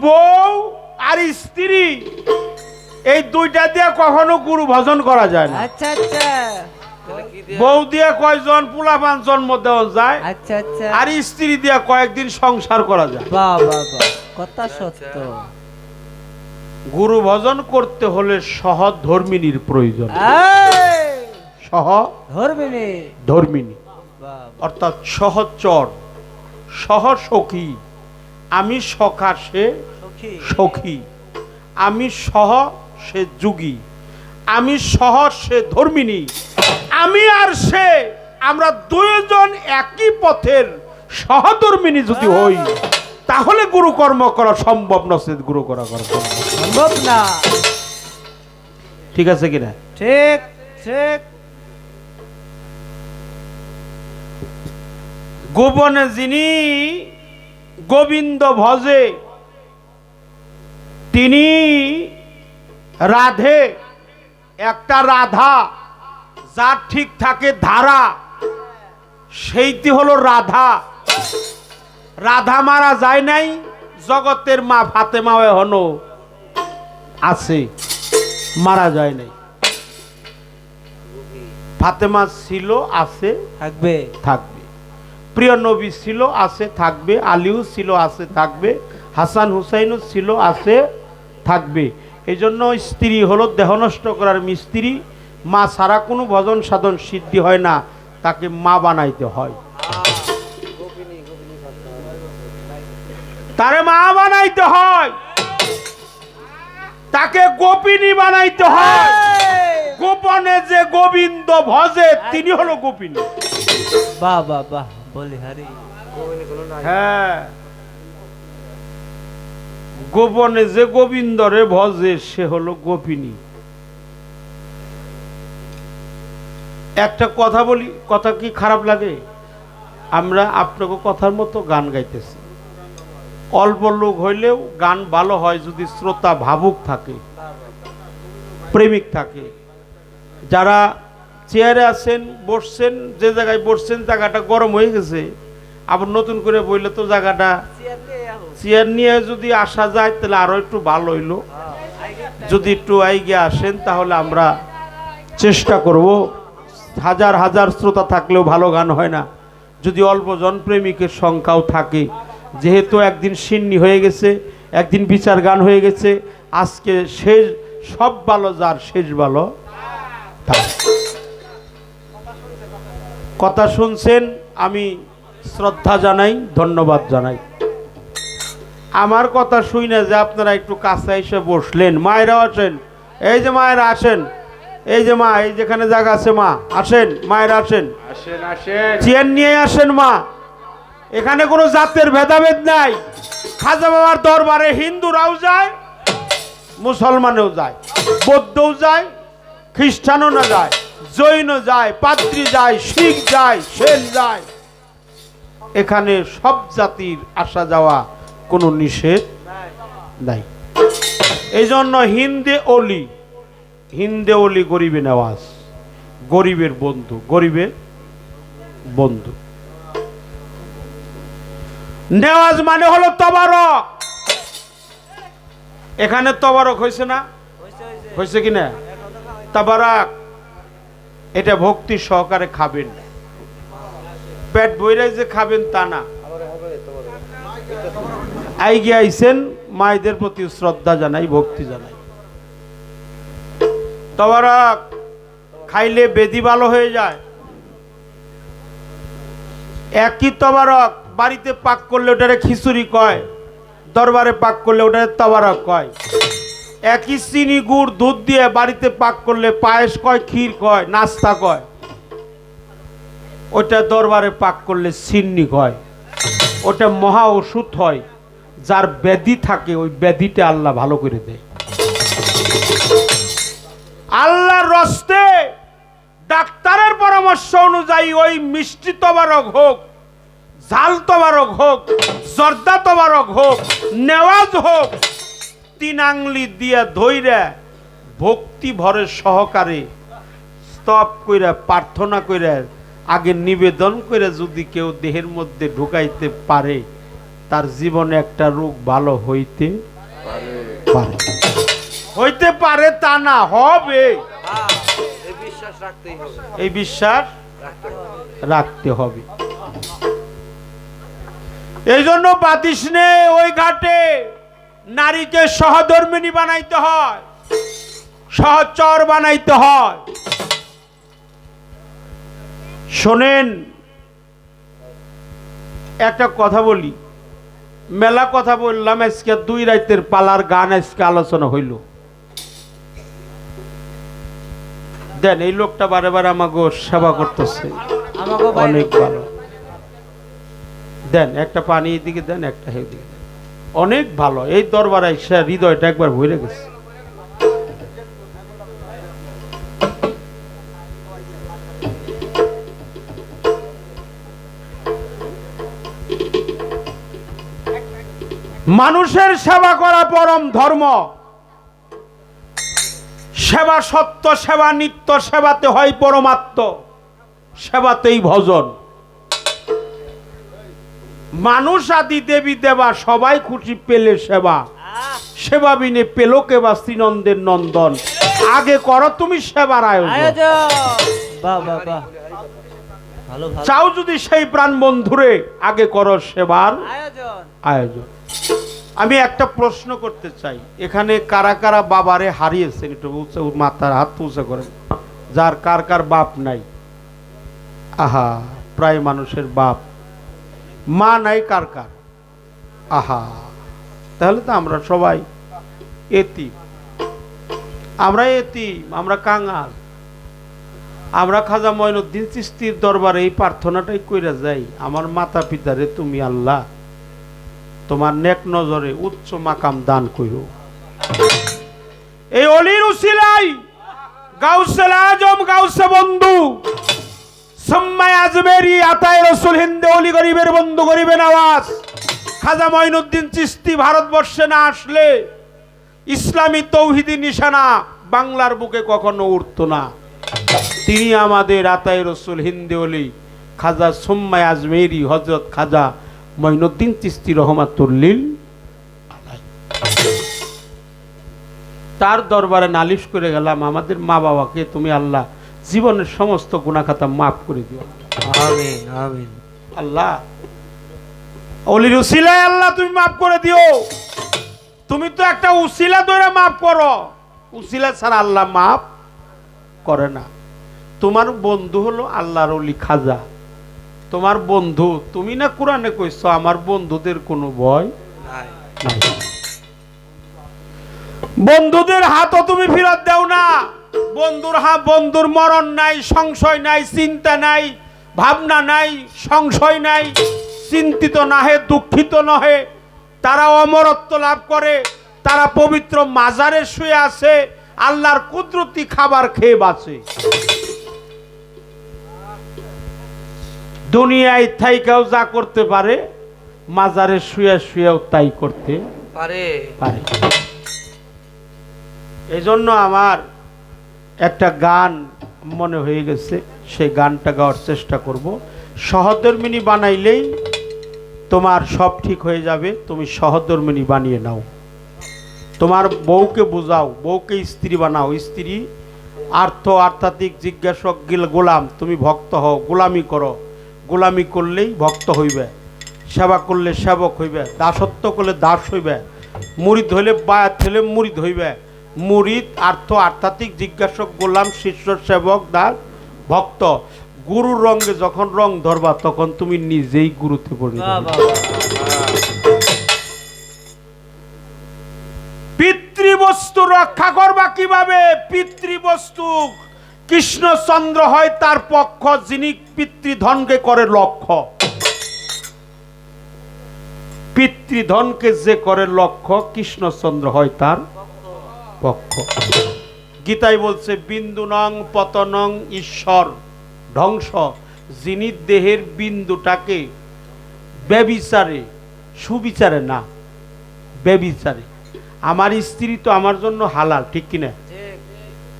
বউ আর স্ত্রী এই দুইটা দিয়ে কখনো গুরু ভজন করা যায় না। আচ্ছা আচ্ছা। বউ দিয়ে কয়জন পোলাপান জন্ম দেওয়া যায় আচ্ছা আচ্ছা। আর স্ত্রী দিয়ে কয়েকদিন সংসার করা যায়। বাহ বাহ বাহ। কথা সত্য। গুরু ভজন করতে হলে সহজ ধর্মিনীর প্রয়োজন। এই, সহ ধরবি নি ধর্মিনী অর্থাৎ সহচর সহ সখী আমি সখা সে সখী। আমি সহ সে যুগী। আমি সহ সে ধর্মিনী আমি আর সে আমরা দুইজন একই পথের সহধর্মিনী যদি হই তাহলে গুরু কর্ম করা সম্ভব নচেত গুরু করা করা সম্ভব। সম্ভব না। ঠিক আছে কিনা? ঠিক ঠিক। গোপনে যিনি গোবিন্দ ভজে। তিনি রাধে একটা রাধা যার ঠিক থাকে ধারা। সেইটি হলো রাধা। রাধা মারা যায় নাই জগতের মা ফাতেমা হনো আছে মারা যায় নাই। ফাতেমা ছিল আছে থাকবে। থাকবে। প্রিয় নবী ছিল, আছে, থাকবে। আলীও ছিল, আছে, থাকবে। হাসান হুসাইনও ছিল, আছে, থাকবে। এই জন্য স্ত্রী হলো দেহ নষ্ট করার মিস্ত্রি। মা সারা কোনো ভজন সাধন সিদ্ধি হয় না, তাকে মা বানাইতে হয়। তারে মা বানাইতে হয়। তাকে গোপিনী বানাইতে হয়। গোপনে যে গোবিন্দ ভজে, তিনি হলো গোপিনী। বাহ বাহ বাহ। হ্যাঁ। গোপনে যে গোবিন্দরে ভজে, সে হলো গোপিনী। একটা কথা বলি, কথা কি খারাপ লাগে? আমরা আপনাকে কথার মতো গান গাইতেছি। অল্প লোক হইলেও গান ভালো হয় যদি শ্রোতা ভাবুক থাকে, প্রেমিক থাকে। যারা চেয়ারে আছেন, বসছেন, যে জায়গায় বসছেন, জায়গাটা গরম হয়ে গেছে। আবার নতুন করে বইলে তো জায়গাটা চেয়ার নিয়ে যদি আসা যায়, তাহলে আরও একটু ভালো হইল। যদি একটু আইগে আসেন, তাহলে আমরা চেষ্টা করব। হাজার হাজার শ্রোতা থাকলেও ভালো গান হয় না। যদি অল্প জনপ্রেমিকের সংখ্যাও থাকে। যেহেতু একদিন সিন্নি হয়ে গেছে, একদিন বিচার গান হয়ে গেছে, আজকে শেষ, সব ভালো, যার শেষ ভালো, তার। কথা শুনছেন আমি শ্রদ্ধা জানাই ধন্যবাদ জানাই। আমার কথা শুই না যে আপনারা একটু কাছে এসে বসলেন। মায়েরাও আসেন। এই যে মায়েরা আসেন। এই যে মা এই যেখানে জায়গা আছে মা আসেন মায়েরা আসেন। আসেন আসেন। চেয়ার নিয়ে আসেন মা। এখানে কোনো জাতের ভেদাভেদ নাই। খাজা বাবার দরবারে হিন্দুরাও যায় মুসলমানেও যায় বৌদ্ধও যায় খ্রিস্টানও না যায়। জৈন যায় পাত্রী যায়, শিখ যায়, সেন যায়। এখানে সব জাতির আসা যাওয়া কোনো নিষেধ নাই। এই জন্য হিন্দে অলি হিন্দে অলি গরিবে নেওয়াজ, গরিবের বন্ধু গরিবের বন্ধু। নেওয়াজ মানে হলো তবারক। এখানে তবারক হয়েছে না? হয়েছে কি না? তবারক। এটা ভক্তি সহকারে খাবেন। পেট বইরাই যে খাবেন তা না। আইগে আইছেন মায়েদের প্রতি শ্রদ্ধা জানাই, ভক্তি জানাই। তবারক খাইলে বেদি ভালো হয়ে যায়। একই তবারক বাড়িতে পাক করলে ওটারে খিচুড়ি কয়, দরবারে পাক করলে ওটারে তবারক কয়। একই চিনি গুড় দুধ দিয়ে বাড়িতে পাক করলে পায়েস কয়, ক্ষীর কয়, নাস্তা কয়? ওটা দরবারে পাক করলে সিন্নি কয়। ওটা মহা ওষুধ হয়, যার ব্যাধি থাকে, ওই ব্যাধিটা আল্লাহ ভালো করে দেয়। আল্লাহর রস্তে ডাক্তারের পরামর্শ অনুযায়ী ওই মিষ্টি তবারক হোক, ঝাল তবারক হোক, জর্দা তবারক হোক, নেওয়াজ হোক তিন আংলি দিয়া ধইরা ভক্তি ভরের সহকারে স্তব কইরা, প্রার্থনা কইরা, আগে নিবেদন করে যদি কেউ দেহের মধ্যে ঢুকাইতে পারে, তার জীবনে একটা রোগ ভালো হইতে পারে। হইতে পারে তা না, হবে। এই বিশ্বাস রাখতে হবে। এই জন্য বাতিস নে ওই ঘাটে। নারীকে সহধর্মিনী বানাইতে হয় সহচর বানাইতে হয়। শোনেন একটা কথা বলি। মেলা কথা বললাম আজকে দুই রাতের পালার গান আজকে আলোচনা হইল। দেন এই লোকটা বারে বারে আমাকে সেবা করতেছে। অনেক ভালো। দেন একটা পানি এদিকে দেন একটা দেন। অনেক ভালো। এই দরবারে সে হৃদয়টা একবার ভরে গেছে। মানুষের সেবা করা পরম ধর্ম। সেবা সত্য, সেবা নিত্য, সেবাতে হয় পরমাত্ম, সেবাতেই ভজন। মানুষ আদি দেবী দেবা সবাই খুশি পেলে সেবা। সেবা বিনে পেল কেবা শ্রীনন্দের নন্দন। আগে করো তুমি সেবার আয়োজন। চাও যদি সেই প্রাণ বন্ধুরে আগে করো সেবার আয়োজন। আয়োজন। আমি একটা প্রশ্ন করতে চাই। এখানে কারা কারা বাবারে হারিয়েছেন? একটু উঁচু মাথার হাত উঁচু করেন। যার কার কার বাপ নাই। আহা প্রায় মানুষের বাপ। মা নাই কার কার? আহা, তাহলে তো আমরা সবাই এতি আমরা এতি আমরা কাঙাল। আমরা খাজা ময়নুদ্দিন চিস্তির দরবারে এই প্রার্থনাটাই কইরা যাই, আমার মাতা পিতারে তুমি আল্লাহ, তোমার নেক নজরে উচ্চ মাকাম দান কইরো। এই অলির উসিলাই গাউসেল আজম, গাউসে বন্ধু সম্মাই আজমেরি আতায় রসুল হিন্দে অলি গরিবের বন্ধু গরিবের আওয়াজ খাজা ভারতবর্ষে না আসলে ইসলামী তৌহিদি নিশানা বাংলার বুকে কখনো উঠতো না তিনি আমাদের আতায় রসুল হিন্দে অলি খাজা সোম্মাই আজমেরি হজরত খাজা মঈনুদ্দিন চিস্তি রহমাতুল্লিল। তার দরবারে নালিশ করে গেলাম, আমাদের মা বাবাকে তুমি আল্লাহ জীবনের সমস্ত গুণাখাতা মাফ করে দিও। আমিন আমিন। আল্লাহ। অলির উসিলায় আল্লাহ তুমি মাফ করে দিও। তুমি তো একটা উসিলা ধরে মাফ করো। উসিলা ছাড়া আল্লাহ মাফ করে না। তোমার বন্ধু হলো আল্লাহর অলি খাজা। তোমার বন্ধু তুমি না কোরআনে কইছো আমার বন্ধুদের কোনো ভয় নাই। বন্ধুদের হাতও তুমি ফেরত দাও না। বন্ধুর হা বন্ধুর মরণ নাই সংশয় নাই চিন্তা নাই ভাবনা নাই সংশয় নাই চিন্তিত নাহে দুঃখিত নহে। তারা অমরত্ব লাভ করে তারা পবিত্র মাজারে শুয়ে আছে আল্লাহর কুদরতি খাবার খেয়ে বাঁচে। দুনিয়ায় থাইকাও যা করতে পারে মাজারে শুয়ে শুয়েও তাই করতে পারে। পারে। এই জন্য আমার একটা গান মনে হয়ে গেছে, সেই গানটা গাওয়ার চেষ্টা করব। সহধর্মিনী বানাইলেই তোমার সব ঠিক হয়ে যাবে, তুমি সহধর্মিনী বানিয়ে নাও। তোমার বউকে বোঝাও, বউকে স্ত্রী বানাও। স্ত্রী আর্থ আর্থাতিক জিজ্ঞাসক, গিল- গোলাম, তুমি ভক্ত হও, গোলামি করো। গোলামি করলেই ভক্ত হইবে, সেবা করলে সেবক হইবে, দাসত্ব করলে দাস হইবে মুরিদ হইলে বায়াত হইলে মুরিদ হইবে। মুরিদ আর্থ আর্থাতিক জিজ্ঞাসক গোলাম শিষ্য সেবক দাস ভক্ত। গুরুর রঙে যখন রং ধরবা তখন তুমি নিজেই গুরুতে বাহ। পিতৃবস্তু রক্ষা করবা কীভাবে? পিতৃবস্তু। কৃষ্ণচন্দ্র হয় তার পক্ষ যিনি পিতৃধনকে করে লক্ষ্য। পিতৃধনকে যে করে লক্ষ্য কৃষ্ণচন্দ্র হয় তার পক্ষ। গীতায় বলছে বিন্দু নং পতনং ঈশ্বর। ধ্বংস। যিনি দেহের বিন্দুটাকে ব্যবিচারে, সুবিচারে না, ব্যবিচারে। আমার স্ত্রী তো আমার জন্য হালাল, ঠিক কিনা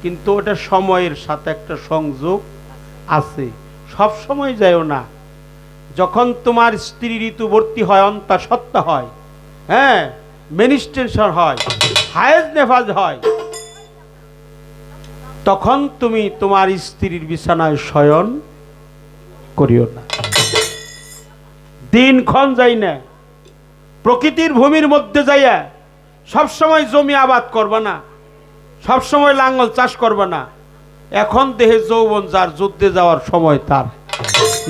কিন্তু ওটা সময়ের সাথে একটা সংযোগ আছে। সব সময় যায়ও না। যখন তোমার স্ত্রী ঋতুবর্তী হয় অন্তা সত্তা হয় হ্যাঁ? মেনিস্টেশন হয় হায়েজ নেফাজ হয়, তখন তুমি তোমার স্ত্রীর বিছানায় শয়ন করিও না। দিনক্ষণ যাই না প্রকৃতির ভূমির মধ্যে যাইয়া সবসময় জমি আবাদ করবা না, সবসময় লাঙ্গল চাষ করবা না। এখন দেহে যৌবন, যার যুদ্ধে যাওয়ার সময় তার।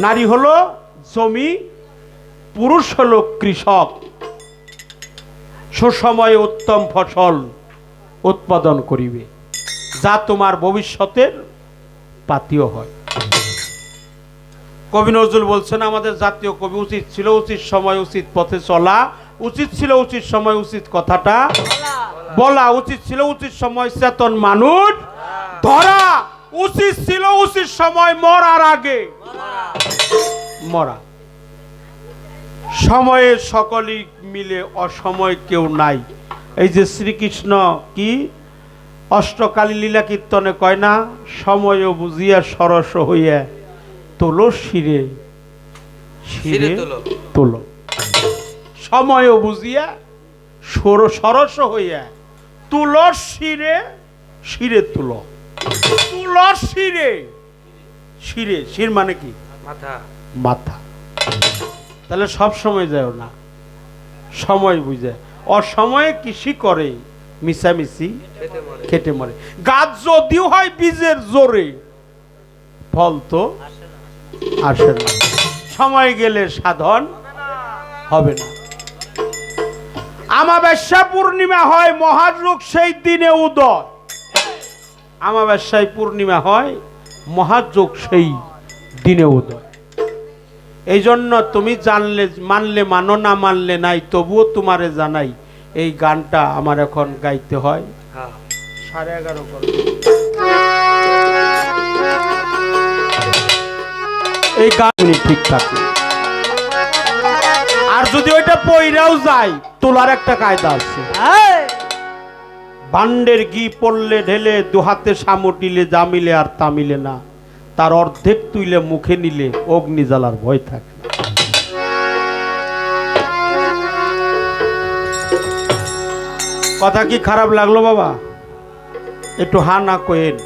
নারী হলো জমি, পুরুষ হলো কৃষক। সুসময়ে উত্তম ফসল উৎপাদন করিবে, যা তোমার ভবিষ্যতের পাতিও হয়। কবি নজরুল বলছেন, আমাদের জাতীয় কবি উচিত ছিল, উচিত সময়, উচিত পথে চলা, উচিত ছিল, উচিত সময়, উচিত কথাটা বলা, উচিত ছিল, উচিত সময়, চেতন মানুষ ধরা, উচিত ছিল, উচিত সময় মরার আগে মরা। সময়ে সকলেই মিলে অসময় কেউ নাই। এই যে শ্রীকৃষ্ণ কি? অষ্টকালী লীলা কীর্তনে কয় না সময় বুঝিয়া সরস হইয়া তোলো শিরে শিরে তোলো। তোলো। সময় বুঝিয়া সর সরস হইয়া তুলর শিরে শিরে তুলো। তুলর শিরে শিরে শির মানে কি? মাথা। মাথা। তাহলে সব সময় যায় না। সময় বুঝে। অসময়ে কৃষি করে, মিশামিশি খেটে মরে। গাছ যদিও হয় বীজের জোরে, ফল তো আসে না। সময় গেলে সাধন হবে না। আমাবস্যা পূর্ণিমা হয়, মহাযুগ সেই দিনে উদয়। আমাবস্যায় পূর্ণিমা হয়, মহাযুগ সেই দিনে উদয়। এই জন্য তুমি জানলে মানলে মানো না মানলে নাই তবুও তোমারে জানাই এই গানটা আমার এখন গাইতে হয়। হ্যাঁ। সাড়ে এগারো এই গান ঠিক থাকে আর যদি ওইটা পইরাও যায় তোলার একটা কায়দা আছে। বান্ডের ঘি পড়লে ঢেলে দুহাতে সামটিলে জামিলে আর তামিলে না। তার অর্ধেক তুইলে মুখে নিলে অগ্নি জ্বালার ভয় থাকে। কথা কি খারাপ লাগল বাবা? একটু হা না কোয়েন।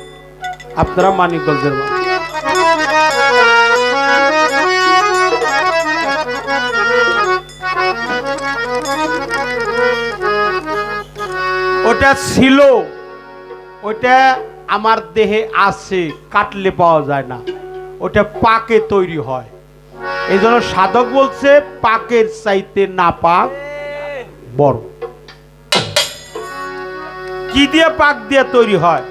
আপনারা মানিকগঞ্জের। ওটা ছিল, ওটা আমার দেহে আছে, কাটলে পাওয়া যায় না। ওটা পাকে তৈরি হয়। এই জন্য সাধক বলছে, পাকের চাইতে না পাক বড়। কি দিয়ে পাক দিয়ে তৈরি হয়?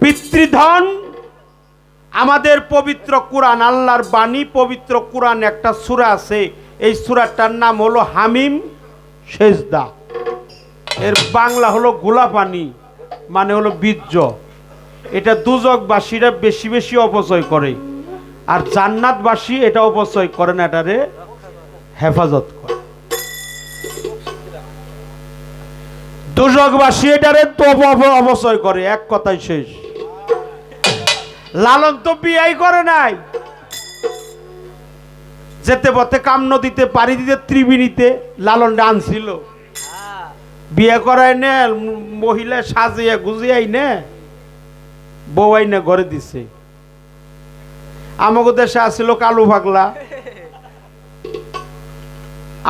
পিতৃধন, আমাদের পবিত্র কোরআন, আল্লাহর বাণী, পবিত্র কোরআন একটা সূরা আছে। এই সূরাটার নাম হলো হামিম সেজদা। এর বাংলা হলো গোলাপানি মানে হলো বীর্য। এটা দুজকবাসীরা বেশি বেশি অপচয় করে। আর জান্নাতবাসী এটা অপচয় করে না, এটারে হেফাজত করে। দুজকবাসী এটারে অপচয় করে, এক কথাই শেষ। লালন তো বিয়াই করে নাই। যেতে পথে কাম নদীতে, পাড়ি দিতে, ত্রিবেণীতে লালন আনছিল বিয়ে করাই নে মহিলা সাজিয়ে গুজিয়াই নে বউয়াই না ঘরে দিছে। আমাকে দেশে আসছিল কালু পাগলা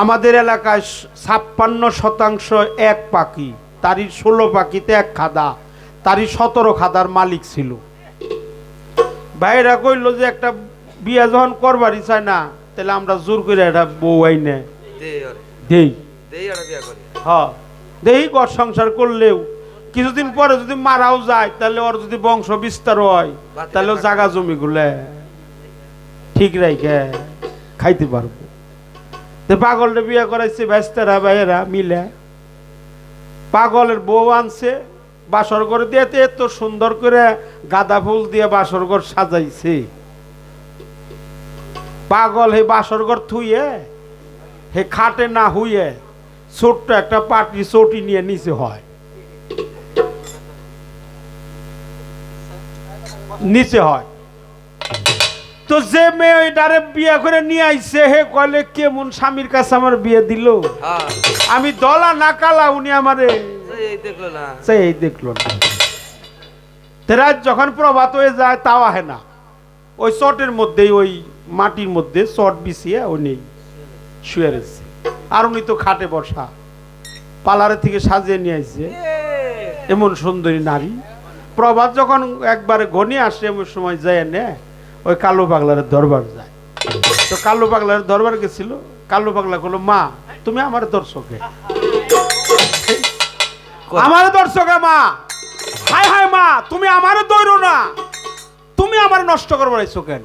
আমাদের এলাকায় ছাপ্পান্ন শতাংশ এক পাখি তারই ষোলো পাখিতে এক খাদা তারই সতেরো খাদার মালিক ছিল। ভাইরা কইল যে একটা বিয়া যখন করবারই চায় না তাহলে আমরা জোর করে একটা বউ আইনে দেই হ্যাঁ। দেই ঘর সংসার করলেও কিছুদিন পরে যদি মারাও যায় তাহলে ওর যদি বংশ বিস্তার হয় তাহলে। জাগা জমি গুলে। ঠিক রাইকে খাইতে পারব। তো পাগলটা বিয়ে করাইছে ব্যস্তারা ভাইয়েরা মিলে। পাগলের বউ আনছে বাসর ঘর দিয়ে এত সুন্দর করে গাঁদা ফুল দিয়ে বাসর ঘর সাজাইছে। পাগল হে বাসর ঘর থুইয়ে হে খাটে না হুইয়ে। ছোট্ট একটা পাটি চটি নিয়ে নিচে হয়। নিচে হয়। তো যে মেয়ে ওইটারে বিয়ে করে নিয়ে আইছে হে কলে কেমন স্বামীর কাছে আমার বিয়ে দিল? হ্যাঁ। আমি দলা না কালা উনি আমারে এই দেখল না। সেই দেখল না। তেরা যখন প্রভাত হয়ে যায় তাও আহে না। ওই চটের মধ্যেই ওই মাটির মধ্যে চট বিছিয়ে ওই নেই শুয়ে রয়েছে। আর উনি তো খাটে বসা। পালারে থেকে সাজিয়ে নিয়ে আসছে এমন সুন্দরী নারী। প্রভাত যখন একবারে ঘনি আসে এমন সময় যায় নে ওই কালো পাগলার দরবার যায়। তো কালো পাগলার দরবার গেছিল। কালো পাগলা বলল মা তুমি আমার দর্শকে। আমার দর্শকে মা। হায় হায় মা তুমি আমারে দৌড়ো না। তুমি আমার নষ্ট করবার কেন?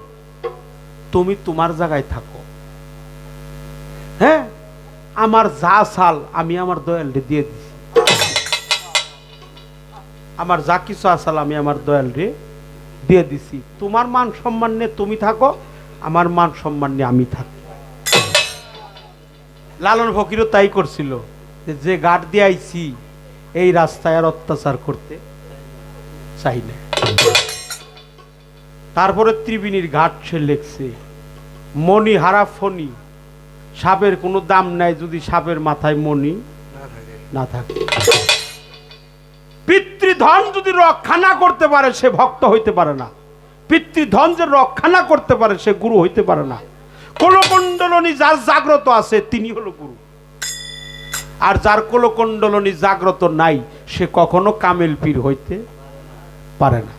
তুমি তোমার জায়গায় থাকো। হ্যাঁ? আমার যা সাল আমি আমার দয়ালরে দিয়ে দিছি। আমার যা কিছু আসাল আমি আমার দয়ালরে দিয়ে দিছি। তোমার মান সম্মান নিয়ে তুমি থাকো, আমার মান সম্মান নিয়ে আমি থাকি। লালন ফকিরও তাই করছিল যে গাট দিয়ে আইছি, এই রাস্তায় আর অত্যাচার করতে চাই না। তারপরে ত্রিবেণীর ঘাট সে লেখছে মণি হারা ফণি সাপের কোনো দাম নাই যদি সাপের মাথায় মণি না থাকে। না থাকে পিতৃধন যদি রক্ষা না করতে পারে, সে ভক্ত হইতে পারে না। পিতৃধন যে রক্ষা না করতে পারে, সে গুরু হইতে পারে না। কোলকুণ্ডলনী যার জাগ্রত আছে, তিনি হলো গুরু। আর যার কোলকুণ্ডলনী জাগ্রত নাই, সে কখনো কামেল পীর হইতে পারে না।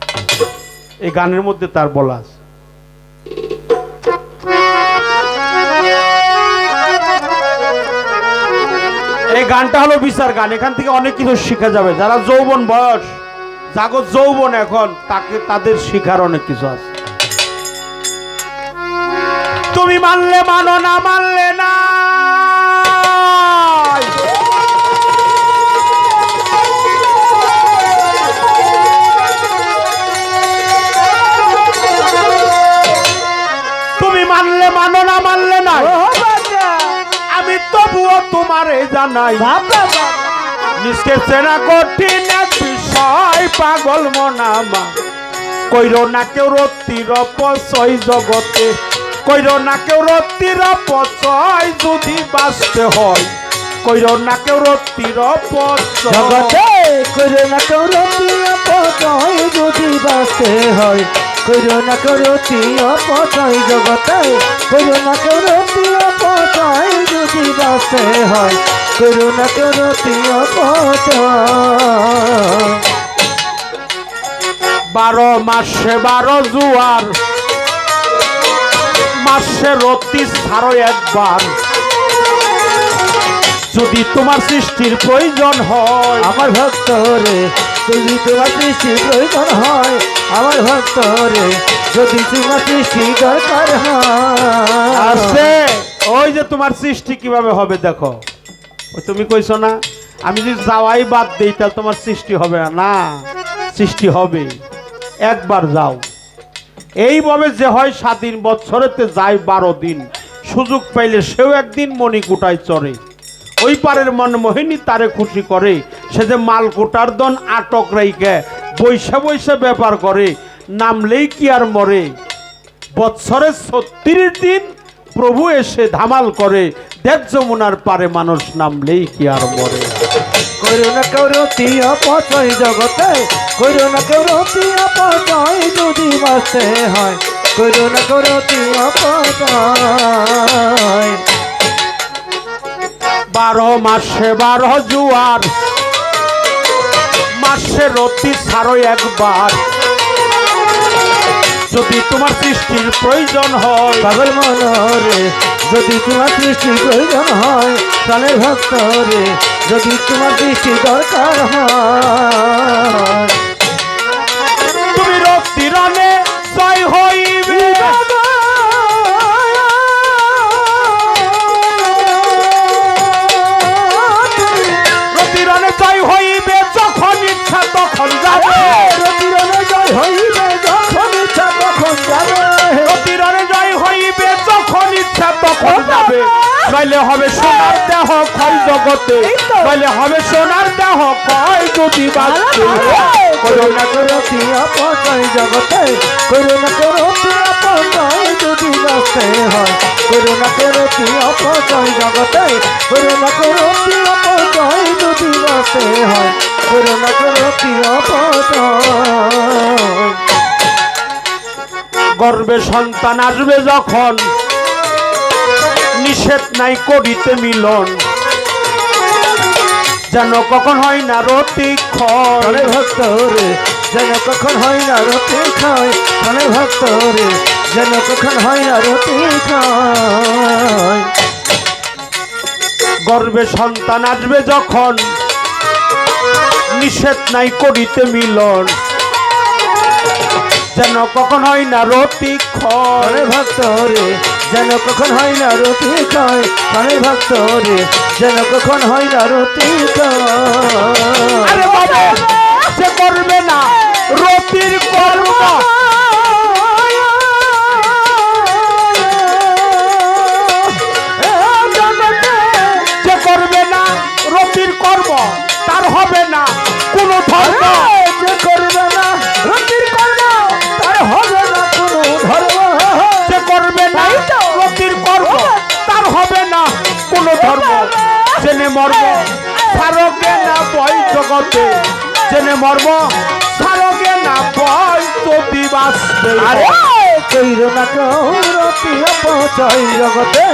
এই গানের মধ্যে তার বলা আছে এই গানটা হলো বিচার গান। এখান থেকে অনেক কিছু শিখা যাবে। যারা যৌবন বয়স, জাগো যৌবন এখন, তাকে তাদের শিখার অনেক কিছু আছে। তুমি মানলে মানো না, মানলে না। তবুও তোমারে জানাই। নিষ্কে চেনা কঠিন এক বিষয়, পাগল মনামা। কইর না কেউ রত্তির পচয় জগতে, কইর না কেউ রত্তির পচয় যদি বাঁচতে হয়। কইর না কেউ রত্তির পচয় জগতে করোনা করতি অপচয় যদি বাঁচতে হয়। করোনা করতি অপচয় জগতে করোনা করতি অপচয় যদি বাঁচতে হয় করোনা করতি অপচয় বারো মাসে বারো জুয়ার মাসে রত্তি ছাড়ো একবার। যদি তোমার সৃষ্টির প্রয়োজন হয় আমার ভক্ত রে যদি তোমার সৃষ্টি প্রয়োজন হয় আমার ভক্ত রে যদি তোমার সৃষ্টি দরকার হয়। আছে ওই যে তোমার সৃষ্টি কীভাবে হবে দেখো। তুমি কইছো না, আমি যদি যাওয়াই বাদ দিই, তাহলে তোমার সৃষ্টি হবে না। সৃষ্টি হবে। একবার যাও। এইভাবে যে হয় স্বাধীন বৎসরেতে যায় বারো দিন। সুযোগ পাইলে সেও একদিন মণিকুটায় চড়ে। ওই পারের মন মোহিনী তারে খুশি করে। সে যে মালকুটার দন আটক রাইকে বৈশা বৈশা ব্যাপার করে। নামলেই কি আর মরে। বৎসরের ছত্রিশ দিন প্রভু এসে ধামাল করে দেখ যমুনার পারে মানুষ নামলেই কি আর মরে। অপচয় জগতে অপচয় যদি বাঁচতে হয়। অপচয়। বারো মাসে বারো জুয়ার মাসে রতি ছাড়ো একবার। যদি তোমার সৃষ্টির প্রয়োজন হয় পাগল মনরে যদি তোমার সৃষ্টির প্রয়োজন হয় প্রাণের ভক্ত রে যদি তোমার সৃষ্টি দরকার হয়। তুমি রক্তি রানে জয় হইবে। তখন যাবে? নইলে হবে সোনার দেহ ক্ষয় জগতে। এই হবে সোনার দেহ ক্ষয় যদি বাঁচতে। করুণা করতি অপচয় জগতে। করুণা করতি অপচয় যদি বাঁচতে হয়। করুণা করতি অপচয় জগতে। করুণা করতি অপচয় যদি বাঁচতে হয়। করুণা করতি অপচয় গর্বে সন্তান আসবে যখন নিষেধ নাই করিতে মিলন। যেন কখন হয় না রতিক্ষণ প্রাণে ভক্ত রে যেন কখন হয় না রতি খায় ভক্ত রে যেন কখন হয় না রতি খায় গর্বে সন্তান আসবে যখন নিষেধ নাই করিতে মিলন। যেন কখন হয় না রতিক্ষণ প্রাণে ভক্ত রে যেন কখন হয় না রতি কয়? প্রাণে ভক্ত রে, যেন কখন হয় না রতি বাবা, সে করবে না। রতির কর্ম। জগতে জেনে মর্ম সারকে না বই যদি বাঁচতে আরে। কইর না কেউ রতি অপচয় জগতে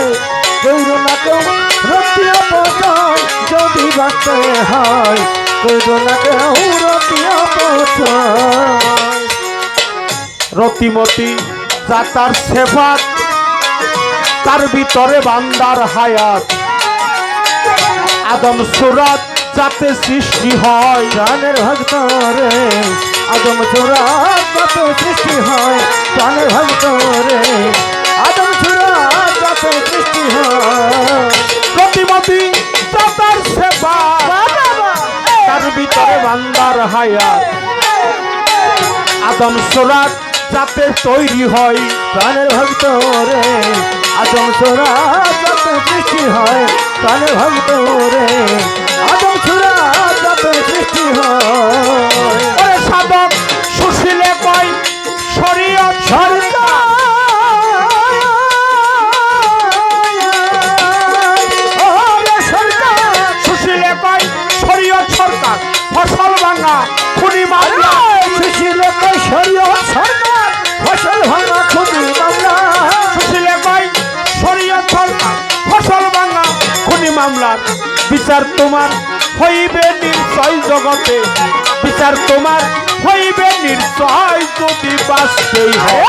কইর না কেউ রতি অপচয় যদি বাঁচতে হয়। কইর না কেউ রতি অপচয়। রতিমতি যা তার সেফাত তার ভিতরে বান্দার হায়াত। আদম সুরাত যাতে সৃষ্টি হয়। প্রাণের ভক্ত রে আদম চূড়া যত সৃষ্টি হয়। প্রাণের ভক্ত রে আদম চূড়া যত সৃষ্টি হয়। রতিমতি যা তার সেফাত তার ভিতরে বান্দার হায়াত। আদম সুরাত যাতে তৈরি হয়। প্রাণের ভক্ত রে আদম চূড়া যত সৃষ্টি হয়। প্রাণের ভক্ত রে সৃষ্টি হয়। সাধক সুশীলে কয় শরীয় সরকার বিচার তোমার হইবে নিশ্চয় জগতে। বিচার তোমার হইবে নিশ্চয় যদি বাঁচতেই হয়।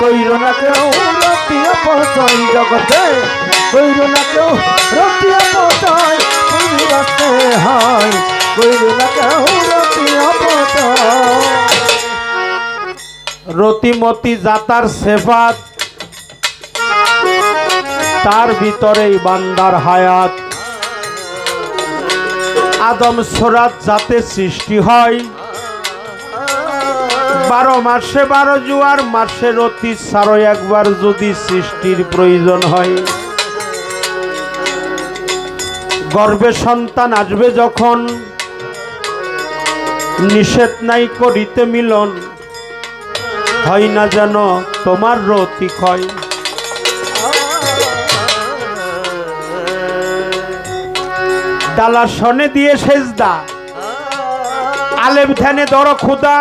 কইর না কেউ রতি অপচয় জগতে। কইর না কেউ রতি অপচয় তুমি বাঁচতে হয়। কইর না কেউ রতি অপচয়। রতিমতি জাতার সেফাত তার ভিতরেই বান্দার হায়াত। আদম সোরাত যাতে সৃষ্টি হয়। বারো মাসে বারো জুয়ার, মাসে রতি সারো একবার যদি সৃষ্টির প্রয়োজন হয়। গর্ভে সন্তান আসবে যখন, নিষেধ নাই করিতে মিলন, হয় না যেন তোমার রতি ক্ষয় ডালা সনে দিয়ে সেজদা। আলেম ধ্যানে দর খুদা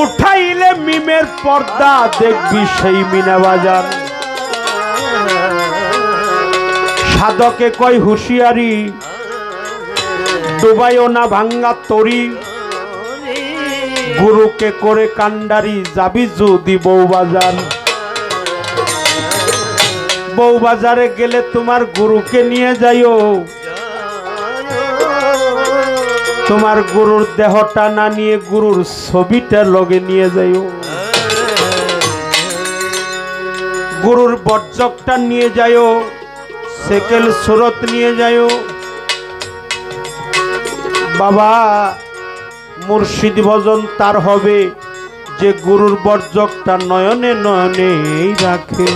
উঠাইলে মিমের পর্দা, দেখবি সেই মিনা বাজার। সাধকে কয় হুঁশিয়ারি, ডুবাইও না ভাঙ্গা তরি। গুরুকে করে কান্ডারি যাবি যদি বউবাজার বউবাজারে গেলে তোমার গুরুকে নিয়ে যাইও। তোমার গুরুর দেহটা না নিয়ে গুরুর ছবিটা লগে নিয়ে যাইও। গুরুর বর্জকটা নিয়ে যাইও, সেকেল সুরত নিয়ে যাইও। বাবা, মুর্শিদ ভজন তার হবে যে গুরুর বর্জকটা নয়নে নয়নে রাখে।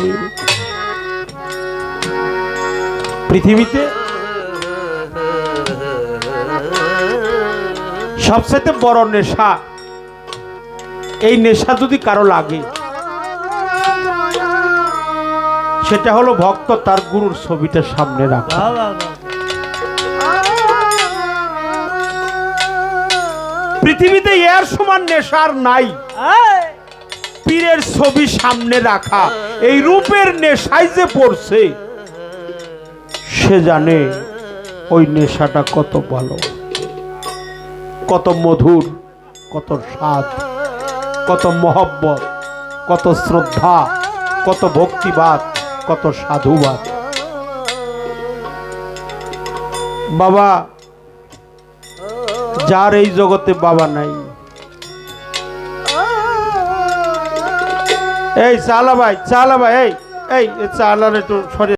পৃথিবীতে সবচেয়ে বড় নেশা, এই নেশা যদি কারও লাগে, সেটা হলো ভক্ত তার গুরুর ছবিটা সামনে রাখা। পৃথিবীতে এর সমান নেশার নাই। পীরের ছবি সামনে রাখা। এই রূপের নেশায় যে পড়ছে সে জানে ওই নেশাটা কত ভালো, কত মধুর, কত স্বাদ, কত মহব্বত, কত শ্রদ্ধা, কত ভক্তিবাদ, কত সাধুবাদ। বাবা, যার এই জগতে বাবা নাই। এই চালা ভাই চালা ভাই এই এই চালার একটু সরে।